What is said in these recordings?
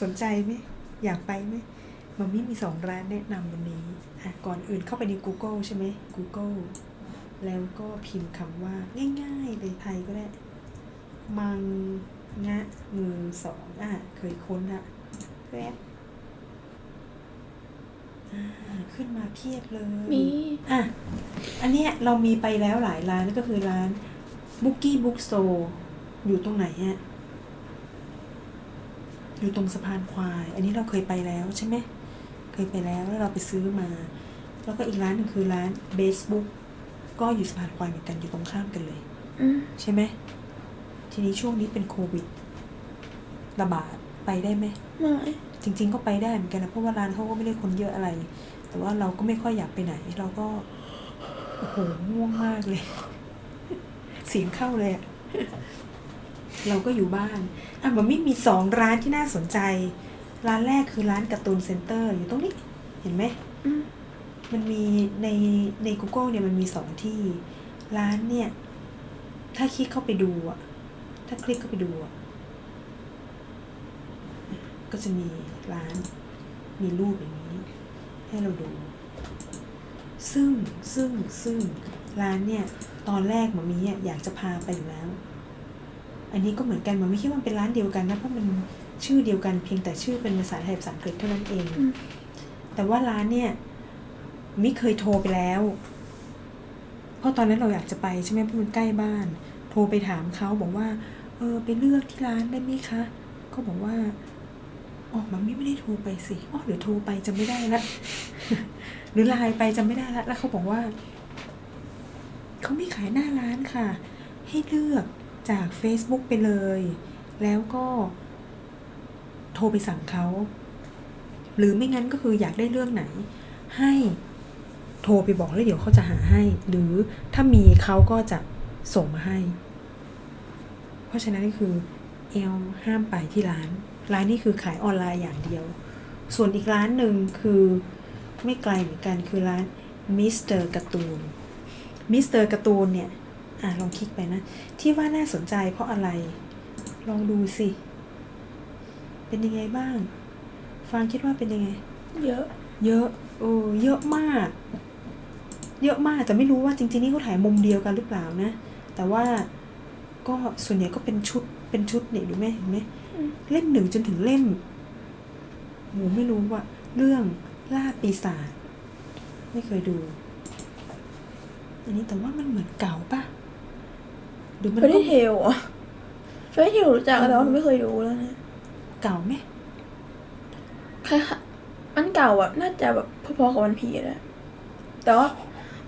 สนใจไหมอยากไปไหมมัมมี่มีสองร้านแนะนำวันนี้อะก่อนอื่นเข้าไปใน Google ใช่ไหม Google แล้วก็พิมพ์คำว่าง่ายๆเลยไทยก็ได้ มังงะมือสองอะเคยค้นละแวบอ่าขึ้นมาเพียบเลยมี อะ อันเนี้ยเรามีไปแล้วหลายร้านก็คือร้านบุกกี้บุ๊กโซอยู่ตรงไหนอะ อยู่ตรงสะพานควาย อันนี้เราเคยไปแล้วใช่ไหมเคยไปแล้วแล้วเราไปซื้อมา แล้วก็อีกร้านหนึ่งคือร้านเบสบุ๊กก็อยู่สะพานควายเหมือนกันอยู่ตรงข้ามกันเลยอืมใช่ไหมทีนี้ช่วงนี้เป็นโควิด ระบาดไปได้ไหมไม่จริง ๆ ก็ไปได้เหมือนกันนะเพราะว่าร้านเขาก็ไม่ได้คนเยอะอะไร แต่ว่าเราก็ไม่ค่อยอยากไปไหน เราก็โอ้โหง่วงมากเลย เสียงเข้าเลยอะ เราก็อยู่บ้านอะมันไม่มีสองร้านที่น่าสนใจ ร้านแรกคือร้านการ์ตูนเซ็นเตอร์อยู่ตรงนี้ เห็นไหมอืมมันมีในใน Google เนี่ยมันมีสองที่ ร้านเนี่ย ถ้าคลิกเข้าไปดูอะถ้าคลิกเข้าไปดูอะก็จะมีร้าน มีรูปอย่างนี้ ให้เราดู ซึ่งซึ่งซึ่งร้านเนี่ย ตอนแรกหมามีอะอยากจะพาไปอยู่แล้ว อันนี้ก็เหมือนกันหมามีคิดว่ามันเป็นร้านเดียวกันนะ เพราะมันชื่อเดียวกันเพียงแต่ชื่อเป็นภาษาไทยภาษาอังกฤษเท่านั้นเองอืมแต่ว่าร้านเนี่ยมิเคยโทรไปแล้ว เพราะตอนนั้นเราอยากจะไปใช่ไหมเพราะมันใกล้บ้าน โทรไปถามเขาบอกว่า เออไปเลือกที่ร้านได้ไหมคะ ก็บอกว่าอ๋อมันไม่ไม่ได้โทรไปสิอ๋อหรือโทรไปจำไม่ได้ละหรือไลน์ไปจำไม่ได้ละแล้วเขาบอกว่าเขาไม่ขายหน้าร้านค่ะ ให้เลือก จาก Facebook ไปเลย แล้วก็โทรไปสั่งเขา หรือไม่งั้นก็คืออยากได้เรื่องไหน ให้โทรไปบอกแล้วเดี๋ยวเขาจะหาให้ หรือถ้ามีเขาก็จะส่งมาให้ เพราะฉะนั้นก็คือเอลห้ามไปที่ร้าน ร้านนี้คือขายออนไลน์อย่างเดียว ส่วนอีกร้านหนึ่งคือไม่ไกลเหมือนกันคือร้านมิสเตอร์การ์ตูนมิสเตอร์การ์ตูนเนี่ย อะลองคลิกไปนะ ที่ว่าน่าสนใจเพราะอะไร ลองดูสิ เป็นยังไงบ้าง ฟังคิดว่าเป็นยังไง เยอะ เยอะเออเยอะมาก เยอะมากแต่ไม่รู้ว่าจริงๆนี่เขาถ่ายมุมเดียวกันหรือเปล่านะ แต่ว่าก็ส่วนใหญ่ก็เป็นชุดเป็นชุดเนี่ยดูไหมเห็นไหมเล่มหนึ่งจนถึงเล่มหมูไม่รู้ว่า เรื่องล่าปีศาจไม่เคยดู อันนี้แต่ว่ามันเหมือนเก่าปะห รือมันไม่ได้ก็เทลอะไม่ได้เทลรู้จักแต่ว่าหนูไม่เคยดูแล้วนะเก่าไหมใครค่ะมันเก่าอะ น่าจะแบบพอๆกับวันผีเลยแต่ว่า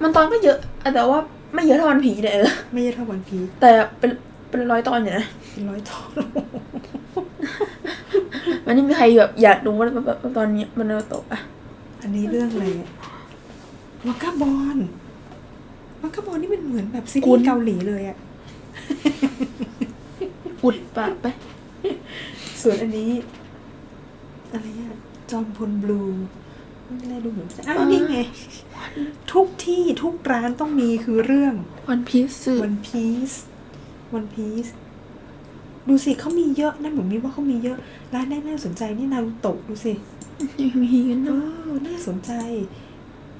มันตอนก็เยอะอะแต่ว่าไม่เยอะเท่าวันผีเลยเออไม่ใช่เท่าวันพีชแต่เป็นเป็นร้อยตอนอยู่นะ เป็นร้อยตอนมันนี่มีใครแบบอยากดูว่าแบบตอนนี้มันโตะอะ อันนี้เรื่องอะไรอะวากาบอลวากาบอลนี่มันเหมือนแบบซีรีส์เกาหลีเลยอะ อุดปากไป ส่วนอันนี้ อะไรอะจอมพลบลูนี่อะไรดูเหมือนอ้าวนี่ไง ทุกที่ทุกร้านต้องมีคือเรื่องวันพีซสื่อ One Piece One Piece ดูสิเขามีเยอะนะเหมือนมีว่าเขามีเยอะ ร้านแรกน่าสนใจนี่นารูโตะดูสิยังมีกันเอเนาะอน่าสนใจ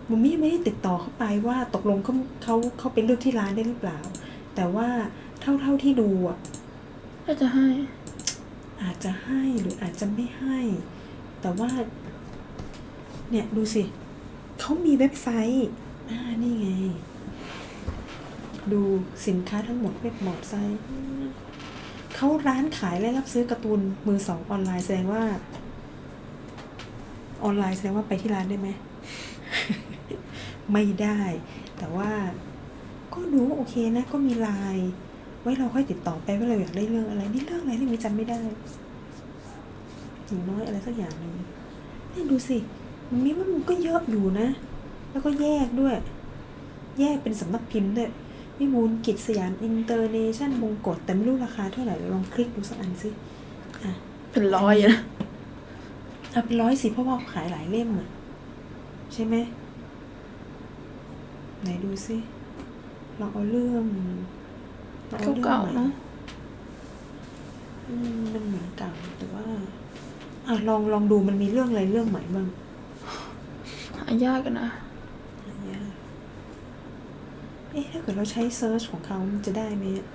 มุมมี่ไม่ได้ติดต่อเข้าไปว่าตกลงเขาเขาเขาไปเลือกที่ร้านได้หรือเปล่า แต่ว่าเท่าเท่าที่ดูอะถ้าจะให้ อาจจะให้หรืออาจจะไม่ให้ แต่ว่า เนี่ยดูสิเขามีเว็บไซต์อ่านี่ไง ดูสินค้าทั้งหมดเว็บบอร์ดไซต์อืมเขาร้านขายและรับซื้อการ์ตูนมือสองออนไลน์แสดงว่า ออนไลน์แสดงว่าไปที่ร้านได้ไหม ไม่ได้ แต่ว่าก็ดูโอเคนะ ก็มีไลน์ ไว้เราค่อยติดต่อไปว่าเราอยากได้เรื่องอะไรนี่เรื่องอะไรที่มีจำไม่ได้อย่างน้อยอะไรสักอย่างหนึ่งนี่ดูสิมันมีว่ามันก็เยอะอยู่นะ แล้วก็แยกด้วย แยกเป็นสำนักพิมพ์ด้วยวิบูลย์กิจสยามอินเตอร์เนชั่นมงกฎแต่ไม่รู้ราคาเท่าไหร่เดี๋ยวลองคลิกดูสักอันสิอะเป็นร้อยอะนะเอาเป็นร้อยสิเพราะว่าเขาขายหลายเล่มอะใช่ไหมไหนดูสิลองเอาเรื่อง ลองอรื่องเก่าใหม่ๆเนาะอืมมันเหมือนเก่าแต่ว่า อะลองลองดูมันมีเรื่องอะไรเรื่องใหม่บ้างหายากกันนะเอ๊ะถ้าเกิดเราใช้เซิร์ชของเขามันจะได้ไหมอะ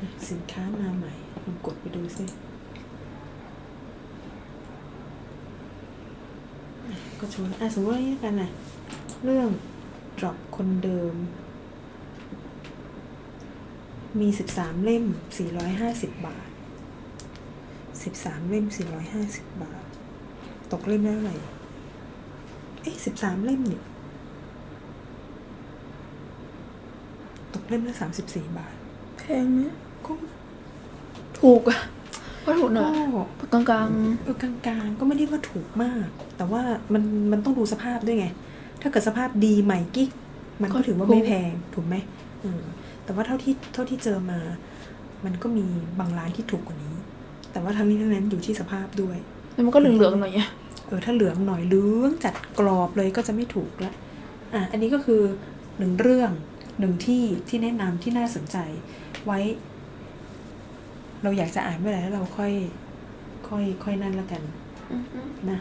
อะสินค้ามาใหม่ลองกดไปดูสิอะก็ชวนอะสมมติว่านี่กันนะ เรื่อง drop คนเดิม มีสิบสามเล่มสี่ร้อยห้าสิบบาทสิบสามเล่มสี่ร้อยห้าสิบบาท ตกเล่มละเท่าไหร่เอ๊ะสิบสามเล่มนี่ตกเล่มละสามสิบสี่บาท แพงไหมก็ถูกอะก็ถูกหน่ก็อยกลางเออกลางๆ ก็ไม่ได้ว่าถูกมาก แต่ว่ามันมันต้องดูสภาพด้วยไง ถ้าเกิดสภาพดีใหม่กิ๊กมันก็ถือว่าไม่แพงถูกไหมอืมแต่ว่าเท่าที่เท่าที่เจอมา มันก็มีบางร้านที่ถูกกว่านี้ แต่ว่าทั้งนี้ทั้งนั้นอยู่ที่สภาพด้วยๆแล้วมันก็เหลืองๆหน่อยอะเออถ้าเหลืองหน่อยเหลืองจัดกรอบเลยก็จะไม่ถูกละอะอันนี้ก็คือหนึ่งเรื่องหนึ่งที่ที่แนะนำที่น่าสนใจ ไว้ เราอยากจะอ่านเมื่อไหร่แล้วเราค่อย ค่อยค่อยนั่นละกันอือฮึนะ